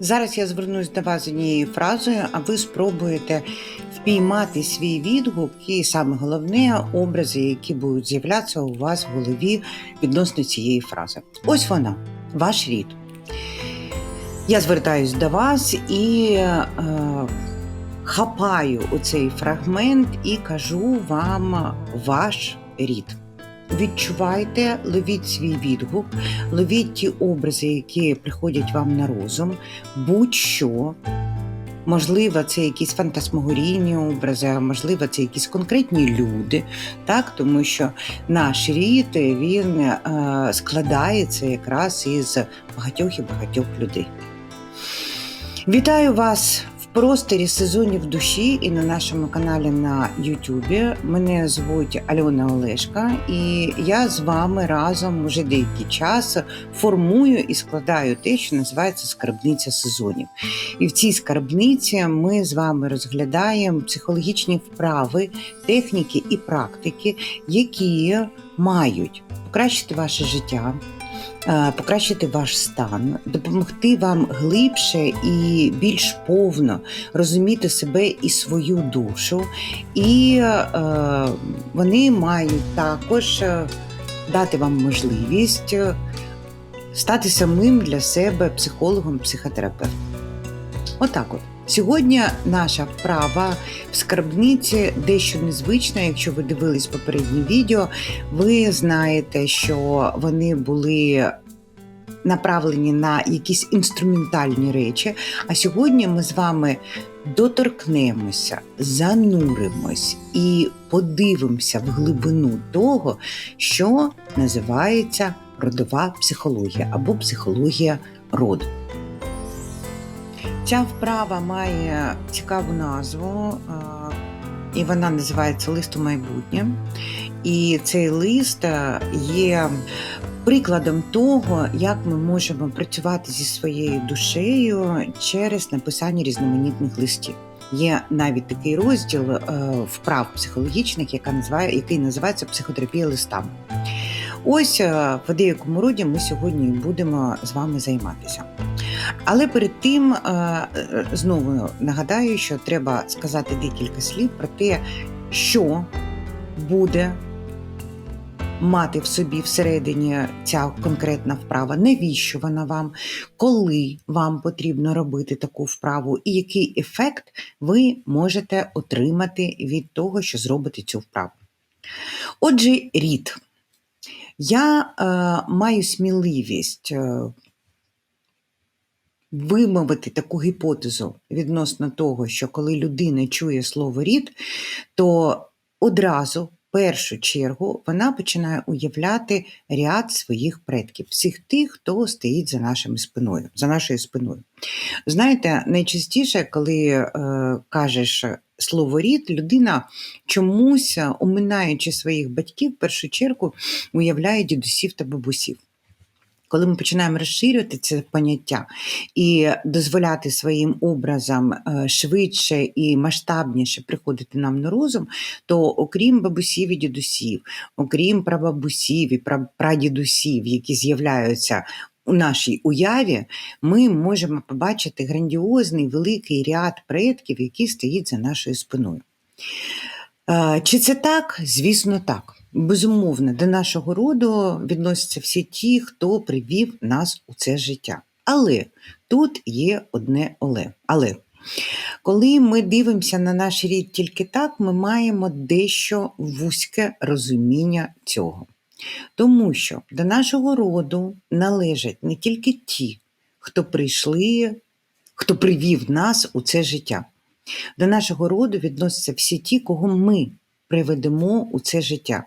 Зараз я звернусь до вас з однією фразою, а ви спробуєте впіймати свій відгук і саме головне образи, які будуть з'являтися у вас в голові відносно цієї фрази. Ось вона, ваш рід. Я звертаюсь до вас і е, хапаю оцей фрагмент і кажу вам ваш рід. Відчувайте, ловіть свій відгук, ловіть ті образи, які приходять вам на розум, будь-що. Можливо, це якісь фантасмогорійні образи, можливо, це якісь конкретні люди, так? тому що наш рід він е, складається якраз із багатьох і багатьох людей. Вітаю вас просторі сезонів душі і на нашому каналі на Ютубі. Мене звуть Альона Олешка, і я з вами разом уже деякий час формую і складаю те, що називається скарбниця сезонів. І в цій скарбниці ми з вами розглядаємо психологічні вправи, техніки і практики, які мають покращити ваше життя. Е, Покращити ваш стан, допомогти вам глибше і більш повно розуміти себе і свою душу, і е, вони мають також е, дати вам можливість стати самим для себе психологом, психотерапевтом. Отак от. Сьогодні наша вправа в скарбниці дещо незвична. Якщо ви дивились попереднє відео, ви знаєте, що вони були направлені на якісь інструментальні речі. А сьогодні ми з вами доторкнемося, зануримось і подивимося в глибину того, що називається родова психологія або психологія роду. Ця вправа має цікаву назву, і вона називається Лист у майбутнє. І цей лист е, є прикладом того, як ми можемо працювати зі своєю душею через написання різноманітних листів. Є навіть такий розділ е, вправ психологічних, яка називає, який називається психотерапія листами. Ось е, в деякому роді ми сьогодні будемо з вами займатися. Але перед тим е, знову нагадаю, що треба сказати декілька слів про те, що буде мати в собі всередині ця конкретна вправа, навіщо вона вам, коли вам потрібно робити таку вправу, і який ефект ви можете отримати від того, що зробите цю вправу. Отже, рід. Я е, маю сміливість е, вимовити таку гіпотезу відносно того, що коли людина чує слово рід, то одразу, в першу чергу, вона починає уявляти ряд своїх предків, всіх тих, хто стоїть за нашими спиною, за нашою спиною. Знаєте, найчастіше, коли е, кажеш слово рід, людина чомусь, оминаючи своїх батьків, в першу чергу уявляє дідусів та бабусів. Коли ми починаємо розширювати це поняття і дозволяти своїм образам е, швидше і масштабніше приходити нам на розум, то окрім бабусів і дідусів, окрім прабабусів і пра- прадідусів, які з'являються у нашій уяві, ми можемо побачити грандіозний великий ряд предків, які стоїть за нашою спиною. Е, Чи це так? Звісно, так. Безумовно, до нашого роду відносяться всі ті, хто привів нас у це життя. Але тут є одне але. але. Коли ми дивимося на наш рід тільки так, ми маємо дещо вузьке розуміння цього. Тому що до нашого роду належать не тільки ті, хто прийшли, хто привів нас у це життя. До нашого роду відносяться всі ті, кого ми приведемо у це життя.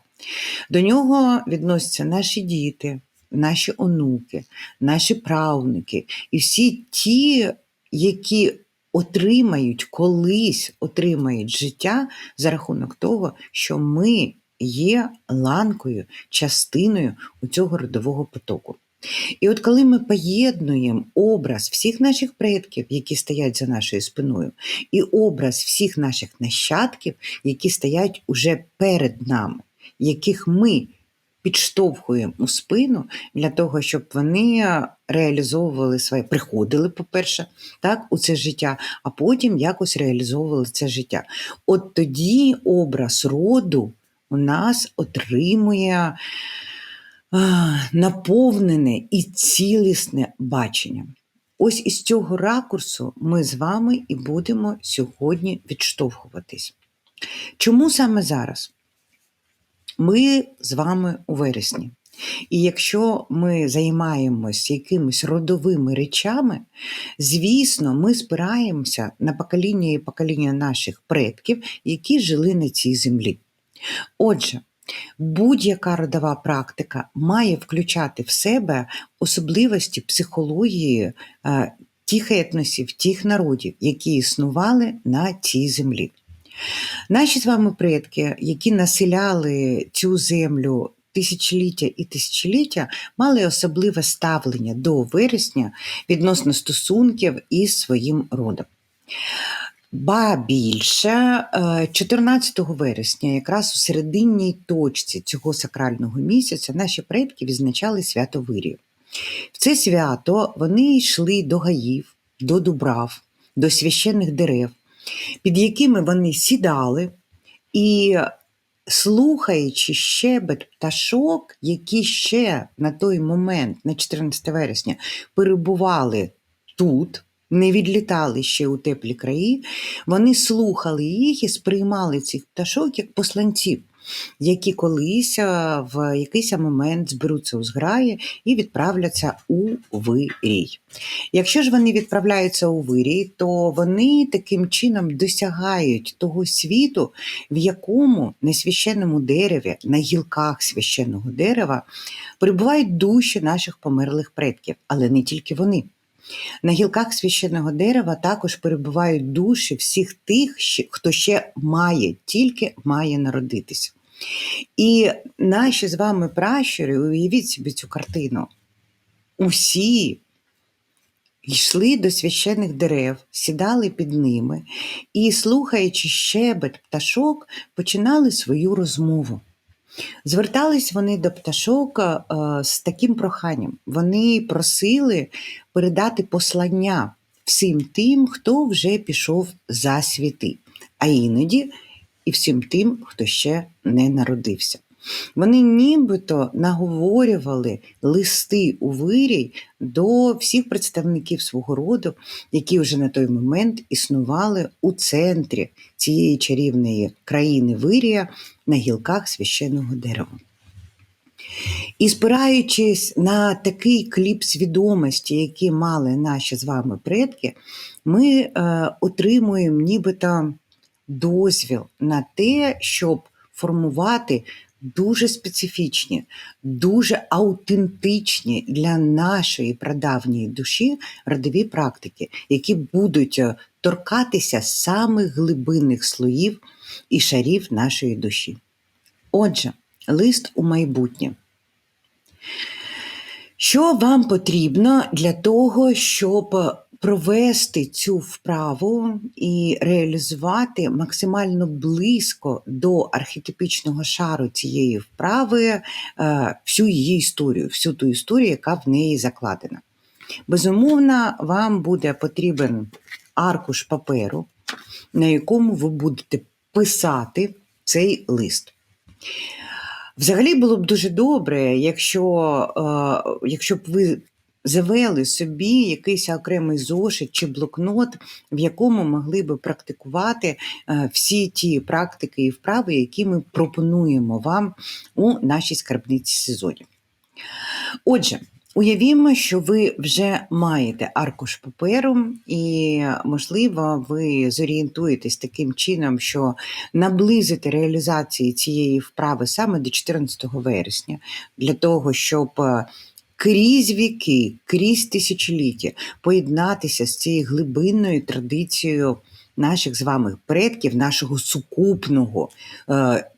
До нього відносяться наші діти, наші онуки, наші правнуки і всі ті, які отримають колись отримають життя за рахунок того, що ми є ланкою, частиною у цього родового потоку. І от коли ми поєднуємо образ всіх наших предків, які стоять за нашою спиною, і образ всіх наших нащадків, які стоять уже перед нами, яких ми підштовхуємо у спину для того, щоб вони реалізовували своє, приходили, по-перше, так, у це життя, а потім якось реалізовували це життя. От тоді образ роду у нас отримує наповнене і цілісне бачення. Ось із цього ракурсу ми з вами і будемо сьогодні відштовхуватись. Чому саме зараз? Ми з вами у вересні. І якщо ми займаємось якимись родовими речами, звісно, ми спираємося на покоління і покоління наших предків, які жили на цій землі. Отже, будь-яка родова практика має включати в себе особливості психології е, тих етносів, тих народів, які існували на цій землі. Наші з вами предки, які населяли цю землю тисячоліття і тисячоліття, мали особливе ставлення до вересня відносно стосунків із своїм родом. Ба більше 14 вересня, якраз у серединній точці цього сакрального місяця, наші предки відзначали свято Вирію. В це свято вони йшли до гаїв, до дубрав, до священних дерев, під якими вони сідали і, слухаючи щебет пташок, які ще на той момент, на 14 вересня, перебували тут, не відлітали ще у теплі краї, вони слухали їх і сприймали цих пташок як посланців. Які колись в якийсь момент зберуться у зграї і відправляться у вирій. Якщо ж вони відправляються у вирій, то вони таким чином досягають того світу, в якому на священному дереві, на гілках священного дерева перебувають душі наших померлих предків, але не тільки вони. На гілках священного дерева також перебувають душі всіх тих, хто ще має, тільки має народитися. І наші з вами пращури, уявіть собі цю картину, усі йшли до священних дерев, сідали під ними і, слухаючи щебет пташок, починали свою розмову. Звертались вони до пташок е, з таким проханням. Вони просили передати послання всім тим, хто вже пішов за світи, а іноді і всім тим, хто ще не народився. Вони нібито наговорювали листи у вирій до всіх представників свого роду, які вже на той момент існували у центрі цієї чарівної країни Вирія на гілках священного дерева. І спираючись на такий кліп свідомості, який мали наші з вами предки, ми е, отримуємо нібито дозвіл на те, щоб формувати дуже специфічні, дуже аутентичні для нашої прадавньої душі родові практики, які будуть е, торкатися самих глибинних слоїв і шарів нашої душі. Отже, лист у майбутнє. Що вам потрібно для того, щоб провести цю вправу і реалізувати максимально близько до архетипічного шару цієї вправи е, всю її історію, всю ту історію, яка в неї закладена. Безумовно, вам буде потрібен аркуш паперу, на якому ви будете писати цей лист. Взагалі було б дуже добре, якщо е, якщо б ви завели собі якийсь окремий зошит чи блокнот, в якому могли би практикувати е, всі ті практики і вправи, які ми пропонуємо вам у нашій скарбниці сезоні. Отже, Уявімо, що ви вже маєте аркуш паперу, і, можливо, ви зорієнтуєтесь таким чином, що наблизите реалізації цієї вправи саме до 14 вересня, для того, щоб е, крізь віки, крізь тисячоліття поєднатися з цією глибинною традицією наших з вами предків, нашого сукупного е,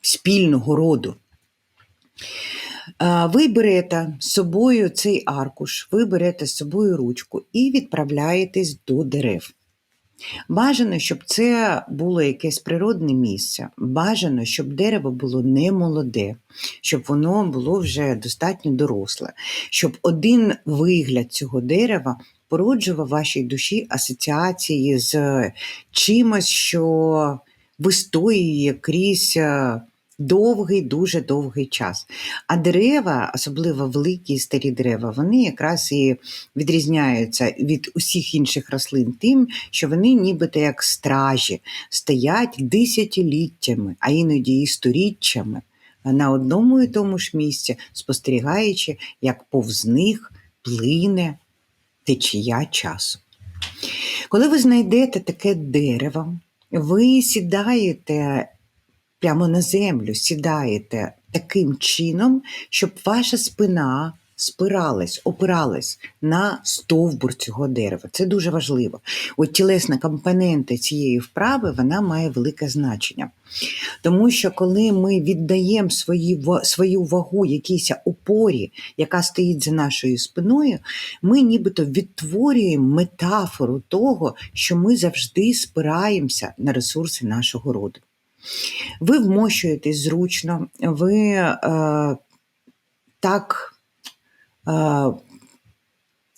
спільного роду. Ви берете з собою цей аркуш, ви берете з собою ручку і відправляєтесь до дерев. Бажано, щоб це було якесь природне місце. Бажано, щоб дерево було не молоде, щоб воно було вже достатньо доросле, щоб один вигляд цього дерева породжував вашій душі асоціації з чимось, що вистоює крізь е, довгий, дуже довгий час. А дерева, особливо великі і старі дерева, вони якраз і відрізняються від усіх інших рослин тим, що вони нібито як стражі стоять десятиліттями, а іноді і сторіччями на одному і тому ж місці, спостерігаючи, як повз них плине течія часу. Коли ви знайдете таке дерево, ви сідаєте прямо на землю, сідаєте таким чином, щоб ваша спина спиралась, опиралась на стовбур цього дерева. Це дуже важливо. От тілесна компонента цієї вправи вона має велике значення. Тому що коли ми віддаємо свої, свою вагу якійсь опорі, яка стоїть за нашою спиною, ми нібито відтворюємо метафору того, що ми завжди спираємося на ресурси нашого роду. Ви вмощуєтесь зручно, ви е, так е,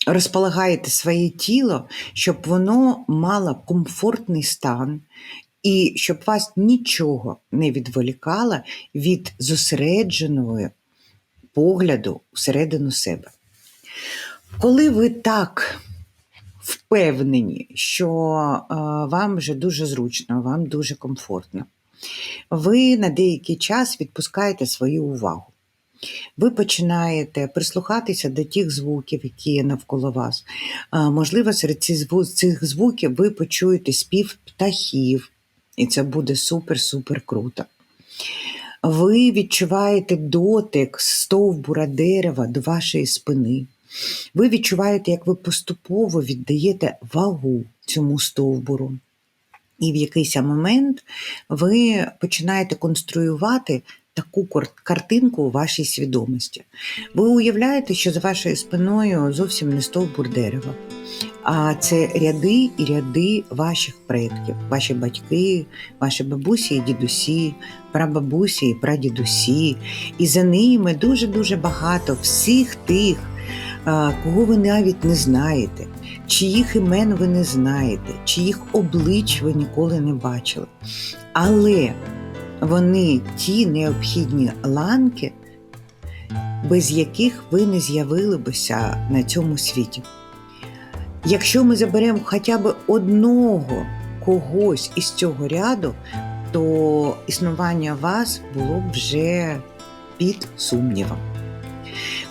розполагаєте своє тіло, щоб воно мало комфортний стан, і щоб вас нічого не відволікало від зосередженого погляду всередину себе. Коли ви так впевнені, що е, вам вже дуже зручно, вам дуже комфортно, ви на деякий час відпускаєте свою увагу. Ви починаєте прислухатися до тих звуків, які є навколо вас. Можливо, серед цих звуків ви почуєте спів птахів, і це буде супер-супер круто. Ви відчуваєте дотик стовбура дерева до вашої спини. Ви відчуваєте, як ви поступово віддаєте вагу цьому стовбуру. І в якийсь момент ви починаєте конструювати таку картинку у вашій свідомості. Ви уявляєте, що за вашою спиною зовсім не стовбур дерева, а це ряди і ряди ваших предків, ваші батьки, ваші бабусі і дідусі, прабабусі і прадідусі. І за ними дуже-дуже багато всіх тих, кого ви навіть не знаєте, чиїх імен ви не знаєте, чиїх облич ви ніколи не бачили. Але вони ті необхідні ланки, без яких ви не з'явилися на цьому світі. Якщо ми заберемо хоча б одного когось із цього ряду, то існування вас було б вже під сумнівом.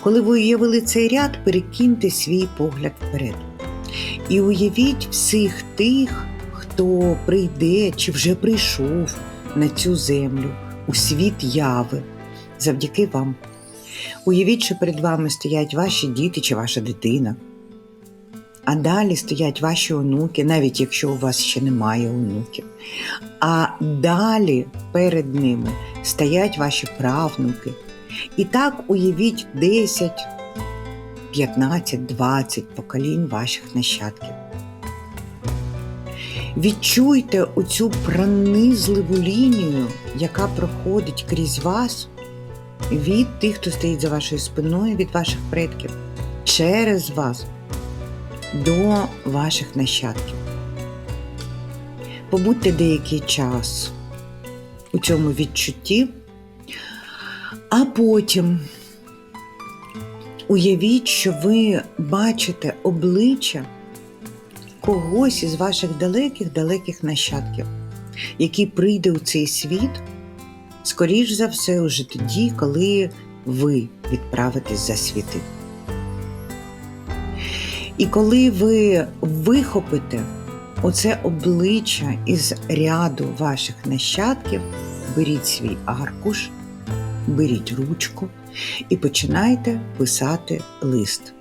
Коли ви уявили цей ряд, перекиньте свій погляд вперед. І уявіть всіх тих, хто прийде чи вже прийшов на цю землю у світ яви завдяки вам. Уявіть, що перед вами стоять ваші діти чи ваша дитина. А далі стоять ваші онуки, навіть якщо у вас ще немає онуків. А далі перед ними стоять ваші правнуки. І так уявіть 10, 15, 20 поколінь ваших нащадків. Відчуйте оцю пронизливу лінію, яка проходить крізь вас від тих, хто стоїть за вашою спиною, від ваших предків, через вас до ваших нащадків. Побудьте деякий час у цьому відчутті, а потім уявіть, що ви бачите обличчя когось із ваших далеких-далеких нащадків, який прийде у цей світ, скоріш за все, уже тоді, коли ви відправитесь за світи. І коли ви вихопите оце обличчя із ряду ваших нащадків, беріть свій аркуш, беріть ручку і починайте писати лист.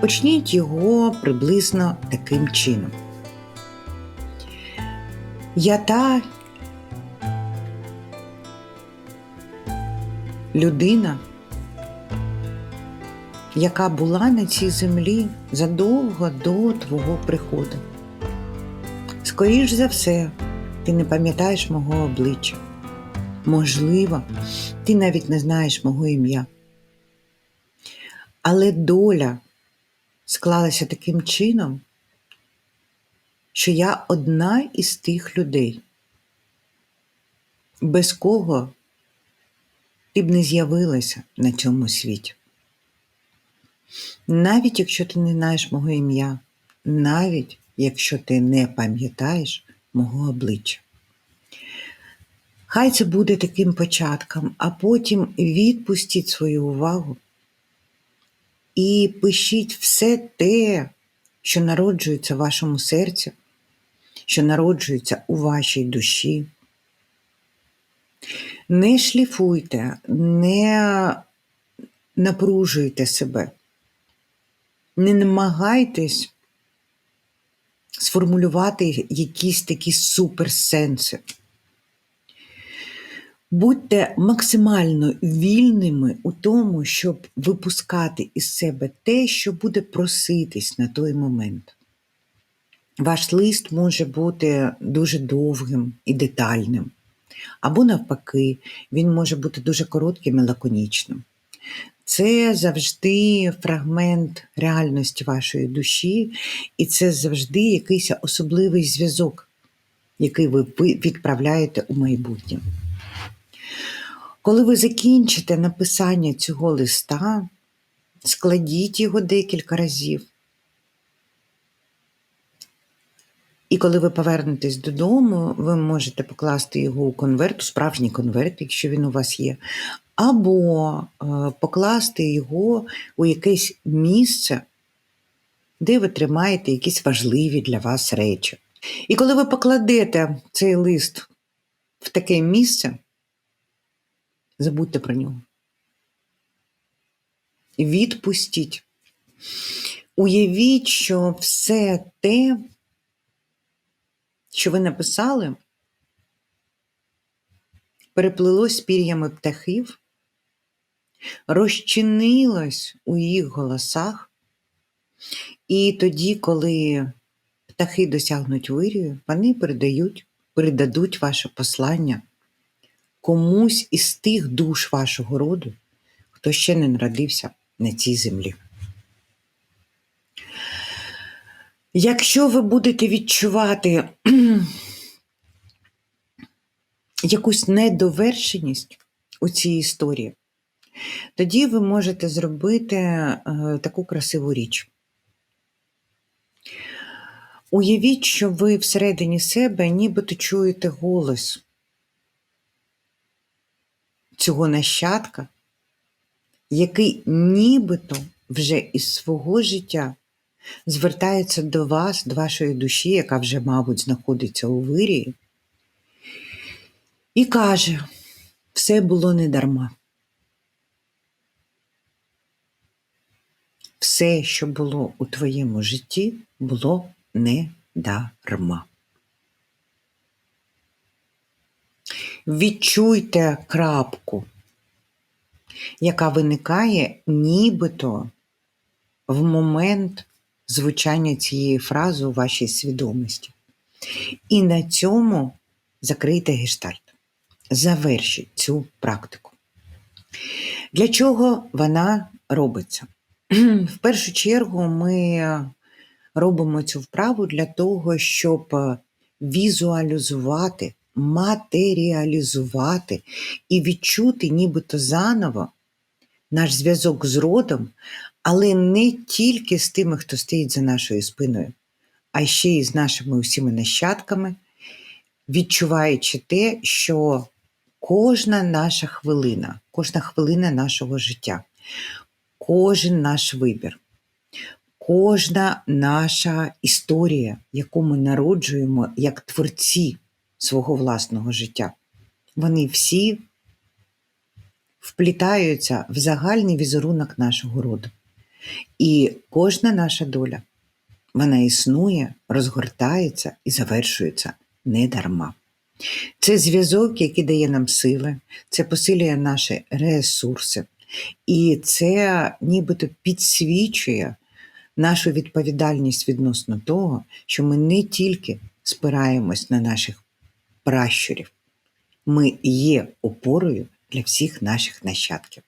Почніть його приблизно таким чином. Я та людина, яка була на цій землі задовго до твого приходу. Скоріш за все, ти не пам'ятаєш мого обличчя. Можливо, ти навіть не знаєш мого ім'я. Але доля склалася таким чином, що я одна із тих людей, без кого ти б не з'явилася на цьому світі. Навіть якщо ти не знаєш мого ім'я, навіть якщо ти не пам'ятаєш мого обличчя. Хай це буде таким початком, а потім відпустіть свою увагу і пишіть все те, що народжується в вашому серці, що народжується у вашій душі. Не шліфуйте, не напружуйте себе, не намагайтесь сформулювати якісь такі суперсенси. Будьте максимально вільними у тому, щоб випускати із себе те, що буде проситись на той момент. Ваш лист може бути дуже довгим і детальним, або навпаки, він може бути дуже коротким і лаконічним. Це завжди фрагмент реальності вашої душі, і це завжди якийсь особливий зв'язок, який ви відправляєте у майбутнє. Коли ви закінчите написання цього листа, складіть його декілька разів. І коли ви повернетесь додому, ви можете покласти його у конверт, у справжній конверт, якщо він у вас є, або е, покласти його у якесь місце, де ви тримаєте якісь важливі для вас речі. І коли ви покладете цей лист в таке місце, забудьте про нього. Відпустіть. Уявіть, що все те, що ви написали, переплилось пір'ями птахів, розчинилось у їх голосах, і тоді, коли птахи досягнуть вирію, вони передають, передадуть ваше послання комусь із тих душ вашого роду, хто ще не народився на цій землі. Якщо ви будете відчувати якусь недовершеність у цій історії, тоді ви можете зробити е, таку красиву річ. Уявіть, що ви всередині себе нібито чуєте голос цього нащадка, який нібито вже із свого життя звертається до вас, до вашої душі, яка вже, мабуть, знаходиться у вирії, і каже, все було не дарма. Все, що було у твоєму житті, було не дарма. Відчуйте крапку, яка виникає нібито в момент звучання цієї фрази у вашій свідомості. І на цьому закрийте гештальт. Завершіть цю практику. Для чого вона робиться? В першу чергу ми робимо цю вправу для того, щоб візуалізувати матеріалізувати і відчути нібито заново наш зв'язок з родом, але не тільки з тими, хто стоїть за нашою спиною, а ще й з нашими усіма нащадками, відчуваючи те, що кожна наша хвилина, кожна хвилина нашого життя, кожен наш вибір. Кожна наша історія, яку ми народжуємо як творці свого власного життя. Вони всі вплітаються в загальний візерунок нашого роду. І кожна наша доля, вона існує, розгортається і завершується недарма. Це зв'язок, який дає нам сили, це посилює наші ресурси, і це нібито підсвічує нашу відповідальність відносно того, що ми не тільки спираємось на наших пращурів. Ми є опорою для всіх наших нащадків.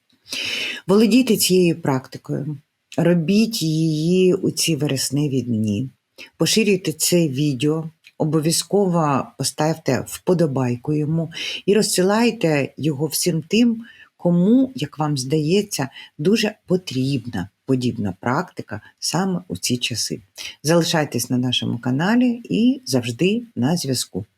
Володійте цією практикою, робіть її у ці вересневі дні, поширюйте це відео, обов'язково поставте вподобайку йому і розсилайте його всім тим, кому, як вам здається, дуже потрібна подібна практика саме у ці часи. Залишайтесь на нашому каналі і завжди на зв'язку.